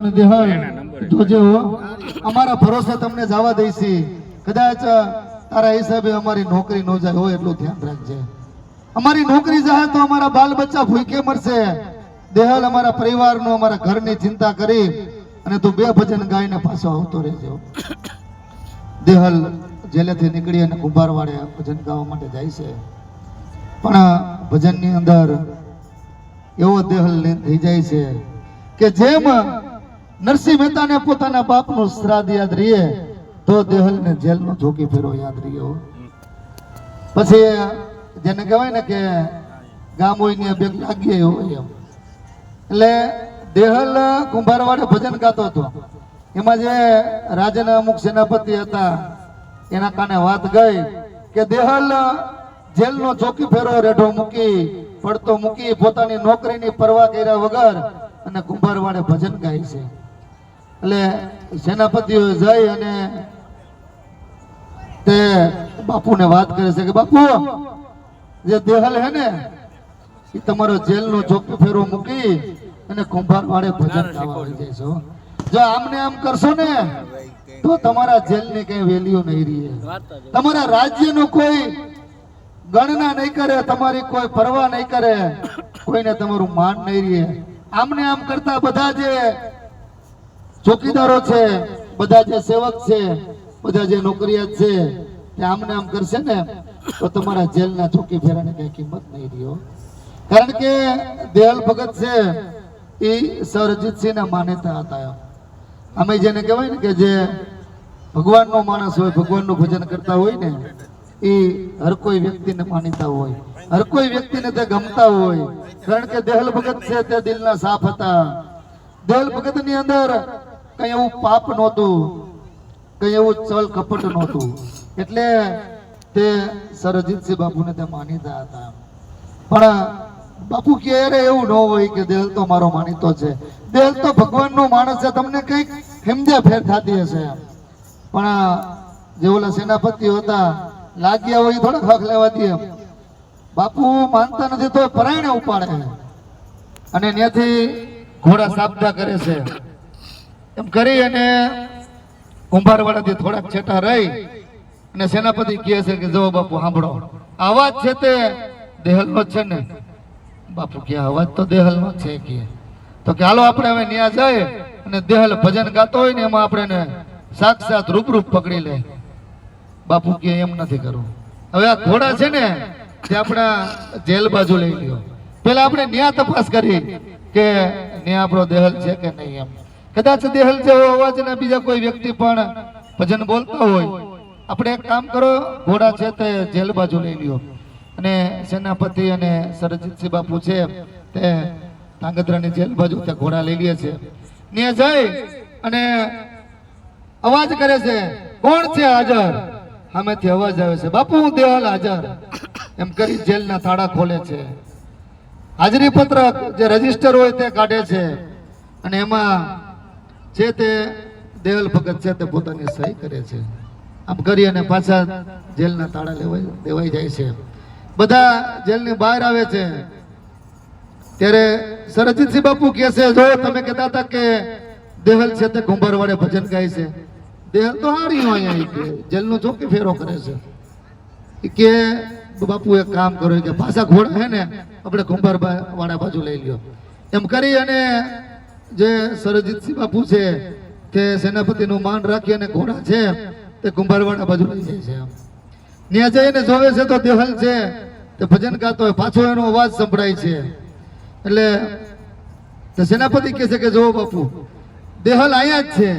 દેહળ જોજે હો અમારા ભરોસે તમને જવા દઈશી. કદાચ તારા હિસાબે અમારી નોકરી ન જાય હોય એટલું ધ્યાન રાખજે. અમારી નોકરી જાય તો અમારા બાલ બચ્ચા ભૂખે મરશે. દેહલ અમારા પરિવારનું અમારા ઘરની ચિંતા કરી અને તું બે ભજન ગાઈને પાછો આવતો રહેજો. દેહલ જેલેથી નીકળી અને કુંભારવાડે ભજન ગાવા માટે જાય છે. પણ ભજનની અંદર એવો દેહલ થઈ જાય છે કે જેમ નરસિંહ મહેતાને પોતાના બાપનું શ્રાદ્ધ યાદ રહીએ તો દેહલને જેલનો જોકી ફેરો યાદ રહ્યો પછી જેને કહેવાય ને કે ગામ હોય ને બેગ લાગીએ હોય એમ. એટલે દેહલ કુંભારવાડે ભજન ગાતો હતો. એમાં જે રાજાના અમુક સેનાપતિ હતા, એના કાને વાત ગઈ કે દેહલ જેલનો ચોકી ફેરો રેઢો મૂકી, પડતો મૂકી, પોતાની નોકરીની પરવા કર્યા વગર અને કુંભારવાડે ભજન ગાય છે. એટલે સેનાપતિઓ જઈ અને તે બાપુને વાત કરે છે કે બાપુ જે દેહલ હે ને એ તમારો જેલનો ચોકી ફેરો મૂકી અને ભજન ગાવા આવી જાય છે હો. જો આમને આમ કરશો ને તો તમારા જેલની કઈ વેલ્યુ નહીં રહી. તમારા રાજ્યનું કોઈ ગણના નહીં કરે તમારી કોઈ પરવા નહીં કરે કોઈને તમારું માન નહીં રહે. આમને આમ કરતા બધા જે ચોકીદારો છે, બધા જે સેવક છે, બધા જે નોકરિયાત છે, તે આમને આમ કરશે ને, તો તમારા જેલના ચોકી ફેરાની કઈ કિંમત નહીં રહ્યો કારણ કે દેહલ ભગત છે, એ સર અજીતસિંહના માન્યતા હતા અમે જેને કહેવાય ને કે જે ભગવાનનો માણસ હોય, ભગવાનનું ભજન કરતા હોય ને, એ હર કોઈ વ્યક્તિને માનીતા હોય. હર કોઈ વ્યક્તિને તે ગમતા હોય. કારણ કે દેહલ ભગત છે, તે દિલના સાફ હતા. દેહલ ભગતની અંદર કઈ એવું પાપ નહોતું, કઈ એવું ચલ કપટ નહોતું. એટલે તે સરજીતસિંહ બાપુને તે માનીતા હતા. પણ બાપુ ક્યારે એવું ન હોય કે દેલ તો મારો માનીતો છે. દેલ તો ભગવાનનો માણસ છે. તમને કંઈક સમજ્યા ફેર થતી હશે. પણ જે ઓલા સેનાપતિઓ હતા, લાગ્યા હોય એ થોડાક હક લેવા દે બાપુ માનતા નથી તો પરાયણે ઉપાડે. અને ત્યાંથી ઘોડા સાબદા કરે છે. એમ કરી અને કુંભારવાડાથી થોડાક છેટા રહી અને સેનાપતિ કહે છે કે જો બાપુ, સાંભળો. અવાજ છે તે દેહલનો છે ને? બાપુ કે અવાજ તો દેહલનો છે કે તો કે હાલો આપણે હવે ન્યા જાય અને દેહલ ભજન ગાતો હોય ને એમાં આપણે સાક્ષાત રૂપરૂપ પકડી લે. બાપુ કે એમ નથી કરવું. હવે આ ઘોડા છે ને, તે આપણા જેલ બાજુ લઈ લ્યો. પેલા આપણે ન્યા તપાસ કરી કે ન્યા આપણો દેહલ છે કે નહીં એમ. કદાચ દેહલ જેવો અવાજ ને બીજા કોઈ વ્યક્તિ પણ ભજન બોલતા હોય, આપણે એક કામ કરો, ઘોડા છે તે જેલ બાજુ લઈ લ્યો. અને સેનાપતિ અને સરજીતસિંહ બાપુ છે તે ધાંગધ્રાની જેલ બાજુ તે ઘોડા લઈ લે છે. ત્યાં જઈ અને અવાજ કરે છે, કોણ છે હાજર? સામેથી અવાજ આવે છે, બાપુ, હું દેહલ હાજર. એમ કરી જેલના તાળા ખોલે છે. હાજરી પત્રક જે રજિસ્ટર હોય તે કાઢે છે. અને એમાં છે તે દેવલ ભગત છે તે પોતાની સહી કરે છે. આમ કરી અને પાછા જેલના તાળા લેવાય દેવાઈ જાય છે. બધા જેલની બહાર આવે છે. ત્યારે સરજીતસિંહ બાપુ કહે છે, જો તમે કહેતા હતા કે દેહલ છે તે કુંભારવાડે ભજન ગાય છે. દેહલ તો હારી હોય અહીંયા જેલનો ચોકી ફેરો કરે છે. કે બાપુ એક કામ કરો કે પાછા ઘોડા હે ને, આપણે કુંભાર વાળા બાજુ લઈ લ્યો. એમ કરી અને જે સરજીતસિંહ બાપુ છે તે સેનાપતિનું માન રાખી અને ઘોડા છે, તે કુંભારવાડા બાજુ લઈ જાય છે. ત્યાં જઈને જોવે છે તો દેહલ છે, તે ભજન ગાતો હોય, પાછો એનો અવાજ સંભળાય છે. એટલે તે સેનાપતિ કહે છે કે જો બાપુ, દેહલ અહીંયા જ છે.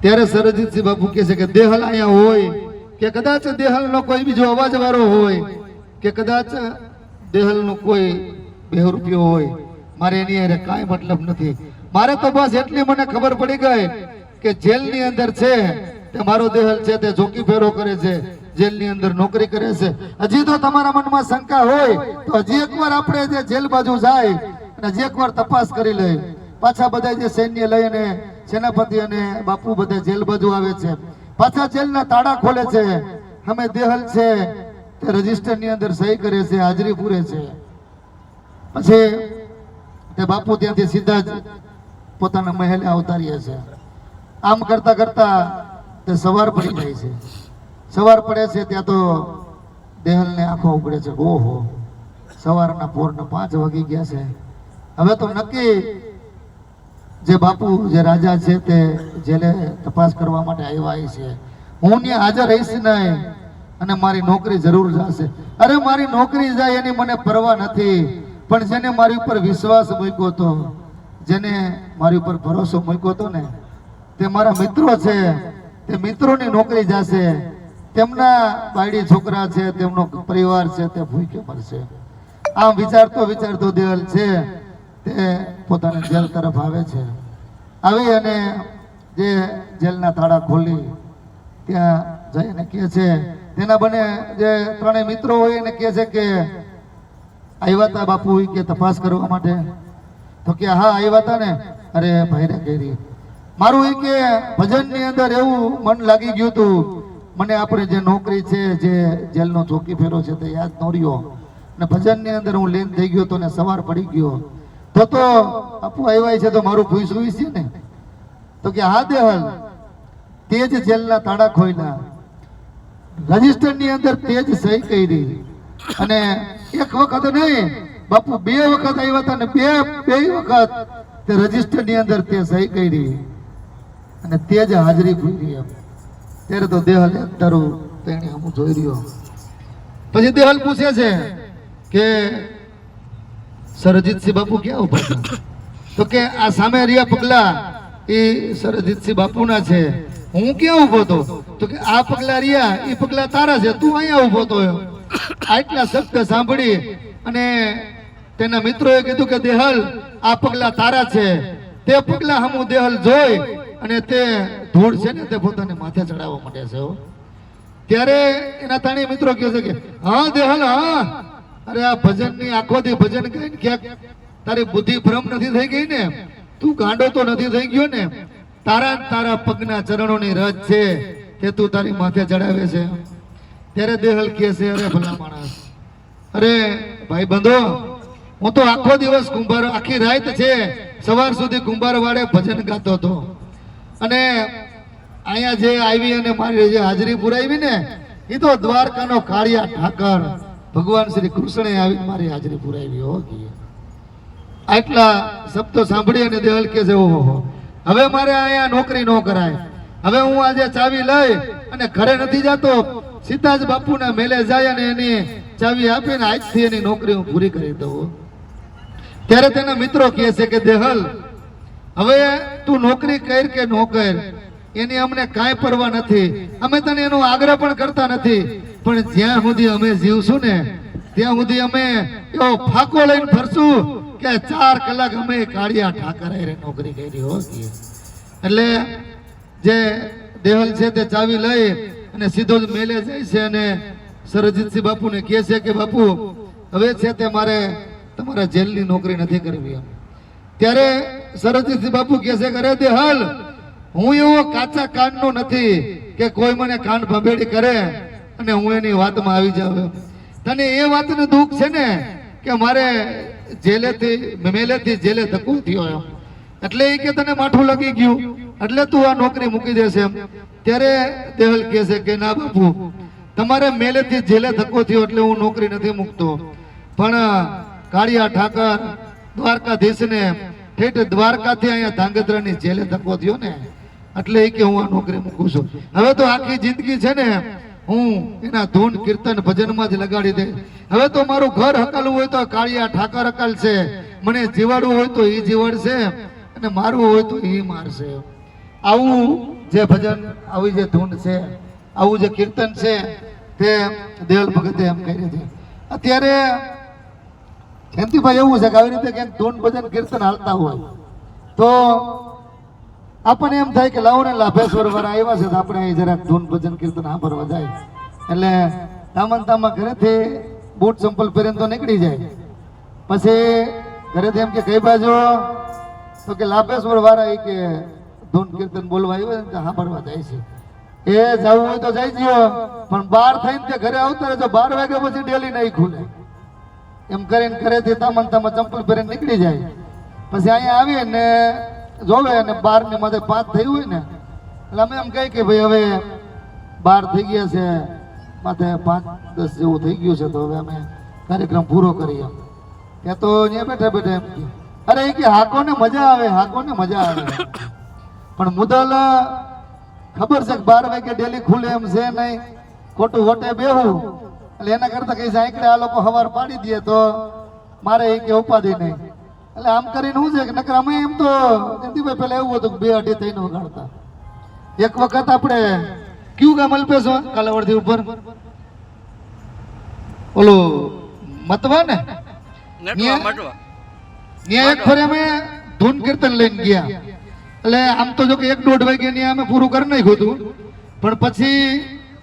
ત્યારે સરજીતસિંહ બાપુ કહે છે કે દેહલ અહીંયા હોય, કે કદાચ દેહલનો કોઈ બીજો અવાજ વાળો હોય, કે કદાચ દેહલનો કોઈ બેહરૂપિયો હોય. મારે એની અરે કાંઈ મતલબ નથી. મારે તો બસ એટલી મને ખબર પડી ગઈ કે જેલની અંદર છે તે મારો દેહલ છે તે જોકી ફેરો કરે છે, જેલની અંદર નોકરી કરે છે. હજી તો તમારા મનમાં શંકા હોય તો હજી એકવાર આપણે જે જેલ બાજુ જાય અને હજી એકવાર તપાસ કરી લઈ. પાછા બધા જે સૈન્ય લઈને સેનાપતિ અને બાપુ બધા જેલ બાજુ આવે છે. પાછા જેલના તાળા ખોલે છે. અમે દેહલ છે તે રજિસ્ટરની અંદર સહી કરે છે, હાજરી પૂરે છે. પછી તે બાપુ ત્યાંથી સીધા જ પોતાના મહેલે અવતારીએ છે. આમ કરતા કરતા તે સવાર પડી જાય છે. સવાર પડે છે ત્યાં તો દેહલને આંખો ઉગડે છે. ઓહો, સવારના પોરના પાંચ વાગી ગયા છે. હવે તો નક્કી જે બાપુ, જે રાજા છે તે જેલે તપાસ કરવા માટે આવ્યા છે. હું ત્યાં હાજર રહીશ નહીં અને મારી નોકરી જરૂર જશે. અરે મારી નોકરી જાય એની મને પરવા નથી. પણ જેને મારી ઉપર વિશ્વાસ મૂક્યો હતો, જેને મારી ઉપર ભરોસો મૂક્યો હતો ને, તે મારા મિત્રો છે, તે મિત્રોની નોકરી જશે, તેમના બાયડી છોકરા છે, તેમનો પરિવાર છે, તે ભૂખ્યો મરશે. આમ વિચારતો વિચારતો દેવલ છે, તે પોતાની જેલ તરફ આવે છે. આવી અને જે જેલના તાળા ખોલી, ત્યાં જઈને કહે છે, તેના બને જે ત્રણેય મિત્રો હોય એને કહે છે કે આવ્યા હતા બાપુ કે તપાસ કરવા માટે. તો કે, હા આવ્યા હતા ને. અરે ભાઈને કહી મારું એ કે ભજનની અંદર એવું મન લાગી ગયું હતું મને આપણે જે નોકરી છે, જે જેલનો ચોકી ફેરો છે તે યાદ ન રહ્યો. ને ભજનની અંદર હું લેન થઈ ગયો હતો ને સવાર પડી ગયો. તો તો આપુ આવ્યા છે તો મારું ભૂસું છે ને. તો કે, હા દેવલ તે જ જેલના તાળા ખોઈલા રજિસ્ટરની અંદર તે જ સહી કરી. અને એક વખત નહીં, બાપુ બે વખત આવ્યા હતા ને બે બે વખત તે રજિસ્ટરની અંદર તે સહી કરી. અને તે જ હાજરી પૂરી એમ. ત્યારે તો દેહલ એક તેણે હું જોઈ રહ્યો. પછી દેહલ પૂછે છે કે સરજીતસિંહ બાપુ ક્યાં ઊભા તો કે આ સામે રહ્યા પગલા એ સરજીતસિંહ બાપુના છે. હું ક્યાં ઊભો તો કે આ પગલા રહ્યા, એ પગલા તારા છે. તું અહીંયા ઊભો હતો આટલા શબ્દ સાંભળી અને તેના મિત્રોએ કીધું કે દેહલ, આ પગલા તારા છે. તે પગલા હમું દેહલ જોઈ અને તે ધૂળ છે ને તે પોતાને માથે ચડાવવા માંડે છે. ત્યારે એના ત્રણેય મિત્રો કહે છે કે, હા, દેહલ, હા. અરે આ ભજનની આખોથી ભજન કરીને ક્યાંક તારી બુદ્ધિ ભ્રમ નથી થઈ ગઈ ને? તું ગાંડો તો નથી થઈ ગયો ને? તારા તારા પગના ચરણોની રજ છે તે તું તારી માથે ચડાવે છે? ત્યારે દેહલ કહે છે અરે ભલા માણસ. અરે ભાઈ બંધો, હું તો આખો દિવસ કુંભાર, આખી રાત છે સવાર સુધી કુંભાર વાળે ભજન ગાતો હતો. અને અહીંયા જે આવી અને મારી જે હાજરી પુરાવી ને એ તો દ્વારકાનો કાળિયા ઠાકર. ભગવાન શ્રી કૃષ્ણે આવી મારી હાજરી પુરાવી હો આટલા શબ્દો સાંભળી અને દેહલ કે છે ઓહો હવે મારે અહીંયા નોકરી ન કરાય. હવે હું આજે ચાવી લઈ અને ઘરે નથી જતો. સીધા જ બાપુના મેલે જાય અને એની ચાવી આપીને આજથી એની નોકરી હું પૂરી કરી દઉં. ત્યારે તેના મિત્રો કહે છે કે દેહલ, હવે તું નોકરી કર કે નો કર? એની અમને કાંઈ પરવા નથી. અમે તને એનો આગ્રહ પણ કરતા નથી. પણ જ્યાં સુધી અમે જીવશું ને, ત્યાં સુધી અમે એવો ફાકો લઈને ફરશું કે ચાર કલાક અમે કાળિયા ઠાકર નોકરી કરી, હો એટલે જે દેહલ છે તે ચાવી લઈ અને સીધો જ મેલે જાય છે અને સરજીતસિંહ બાપુને કહે છે કે, બાપુ, હવે છે તે મારે તમારા જેલની નોકરી નથી કરવી એમ. ત્યારે સરજીતસિંહ બાપુ કહે છે કરે તે હાલ, હું એવો કાચા કાનનો નથી કે કોઈ મને કાન ભંભેડી કરે અને હું એની વાતમાં આવી જાવ તને એ વાતનું દુઃખ છે ને કે મારે જેલેથી, મેલેથી જેલે ધક્કો થયો એમ. એટલે એ કે તને માઠું લાગી ગયું. એટલે તું આ નોકરી મૂકી દેશે એમ. ત્યારે તેહલ કહે છે કે, ના બાપુ, તમારે મેલેથી જેલે ધક્કો થયો એટલે હું નોકરી નથી મૂકતો. પણ કાળિયા ઠાકર, દ્વારકાધીશને ઠેઠ દ્વારકાથી અહીંયા ધાંગધ્રાની જેલે ધક્કો થયો ને, એટલે એ કે હું આ નોકરી મૂકું છું. હવે તો આખી જિંદગી છે ને, હું એના ધૂન, કીર્તન, ભજનમાં જ લગાડી દે. હવે તો મારું ઘર હકાલવું હોય તો કાળિયા ઠાકર હકાલ છે મને જીવાડવું હોય તો એ જીવાડશે. અને મારવું હોય તો એ મારશે. આવું જે ભજન, આવી જે ધૂન છે, આવું જે કીર્તન છે, તે દેવલ ભગતે એમ કર્યું છે. અત્યારે જયંતિભાઈ એવું છે કે આવી રીતે ક્યાંક ધૂન ભજન, કીર્તન હાલતા હોય, તો આપણને એમ થાય કે લાવો ને લાભેશ્વર વાળા આવ્યા છે તો આપણે અહીં જરાક ધૂન ભજન, કીર્તન સાંભળવા જાય. એટલે તામન તામા ઘરેથી બૂટ ચંપલ પહેરીને તો નીકળી જાય. પછી ઘરેથી એમ કે, કઈ બાજુ? તો કે, લાભેશ્વર વાળા એ કે ધૂન કીર્તન બોલવા આવ્યો ને સાંભળવા જાય છે. એ જવું હોય તો જઈ જયો, પણ બાર થઈને તે ઘરે આવતા રહેજો. બાર વાગ્યા પછી ડેલી નહીં ખુલે. એમ કરીને ઘરેથી તામન તામા ચંપલ પહેરીને નીકળી જાય. પછી અહીંયા આવીને જોવે અને બાર ને માથે પાંચ થયું હોય ને, એટલે અમે એમ કહીએ કે ભાઈ હવે બાર થઈ ગયા છે. માથે પાંચ દસ જેવું થઈ ગયું છે તો હવે અમે કાર્યક્રમ પૂરો કરીએ કે તો અહીંયા બેઠા બેઠા એમ કે, અરે એ કે હાકો ને મજા આવે હાકો ને મજા આવે. પણ મુદલ ખબર છે કે બાર વાગે ડેલી ખુલે એમ છે નહીં. ખોટું વટે બેહું. એટલે એના કરતા કઈ સાંકળે આ લોકો હવાર પાડી દે તો મારે એ કે ઉપાધિ નહીં. એટલે આમ કરીને શું છે કે નકર અમે એમ તો જયંતિભાઈ પેલા એવું હતું કે બે અઢી થઈને વગાડતા એક વખત આપણે કયું ગામ અલ્પેશ? કાલાવડથી ઉપર. ઓલું મતવા ને? ત્યાં એક ફરે અમે ધૂન કીર્તન લઈને ગયા. એટલે આમ તો જો કે એક દોઢ વાગે ત્યાં અમે પૂરું કરી નાખ્યું હતું. પણ પછી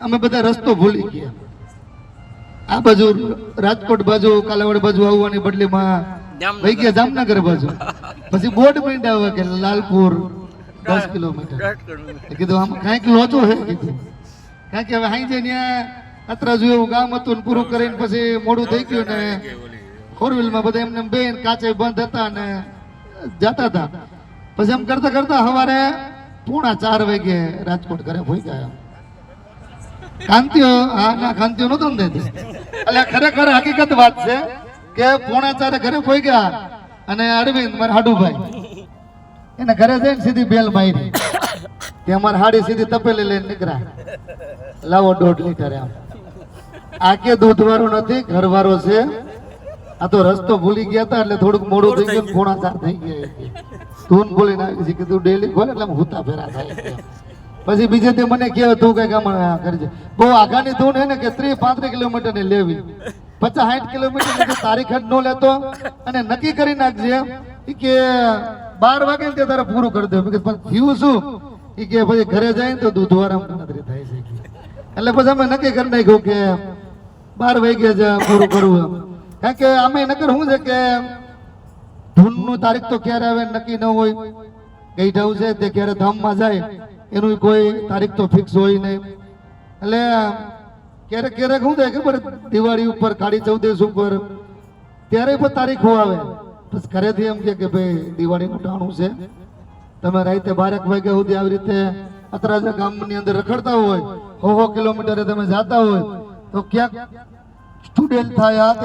અમે બધા રસ્તો ભૂલી ગયા. આ બાજુ રાજકોટ બાજુ કાલાવાડ બાજુ આવવાની બદલીમાં ભાઈ ગયા જામનગર બાજુ. પછી બોર્ડ પ્રિન્ટ આવે કે લાલપુર દસ કિલોમીટર. કીધું આમ કાંઈક લોચો છે કીધું. કારણ કે હવે અહીં જઈને ત્યાં જોયું એવું ગામ હતું ને પૂરું કરીને પછી મોડું થઈ ગયું ને ફોર વ્હીલમાં બધા એમને બેન કાચે બંધ હતા ને જતા હતા. પછી એમ કરતા કરતા સવારે પૂણા ચાર વાગે રાજકોટ ઘરે ભોઈ ગયા. કાંતિઓ હા ના, કાંતિઓ નતો ને. એટલે ખરેખર હકીકત વાત છે કે પૂણા ચારે ઘરે ભોઈ ગયા અને અરવિંદ, મારા હાડુભાઈ, એને ઘરે જઈને સીધી બેલ મારી. કે અમારે હાડી સીધી તપેલી લઈને નીકળ્યા. લાવો દોઢ લીટર એમ. આ કે દૂધ વાળો નથી ઘરવાળો છે. આ તો રસ્તો ભૂલી ગયા હતા એટલે થોડુંક મોડું થઈ ગયું ખૂણા ચાર થઈ ગયા. કે. ધૂન ભૂલીને આવી છે, કીધું ડેલી ખોલે એટલે હુતા ફેરા થાય પછી બીજે તે મને કહે, તું કંઈક આમ કરજે. બહુ આગાની ધૂન હે ને કે ત્રીસ પાંત્રીસ કિલોમીટરની લેવી. પચાસ સાઠ કિલોમીટર તારીખ જ ન લેતો અને નક્કી કરી નાખજે કે બાર વાગે તે તારે પૂરું કરી દે. પણ થયું શું? એ કે, પછી ઘરે જાય ને તો દૂધ ગણતરી થાય છે. એટલે પછી અમે નક્કી કરી નાખ્યું કે બાર વાગે જ પૂરું કરવું કારણ કે અમે નકર શું છે કે ધૂનનું તારીખ તો ક્યારે આવે નક્કી ન હોય. કઈ જવું છે તે ક્યારે ધામમાં જાય, એનું કોઈ તારીખ તો ફિક્સ હોય નહીં. એટલે ક્યારેક ક્યારેક શું થાય ખબર, દિવાળી ઉપર, કાળી ચૌદશ ઉપર, ત્યારે પણ તારીખો આવે. બસ ઘરેથી એમ કે ભાઈ, દિવાળીનું ટાણું છે. તમે રાતે બારેક વાગ્યા સુધી આવી રીતે અતરાજા ગામની અંદર રખડતા હોય, હો હો કિલોમીટરે તમે જાતા હોય, તો ક્યાંક સ્ટુડન્ટ થાય, આ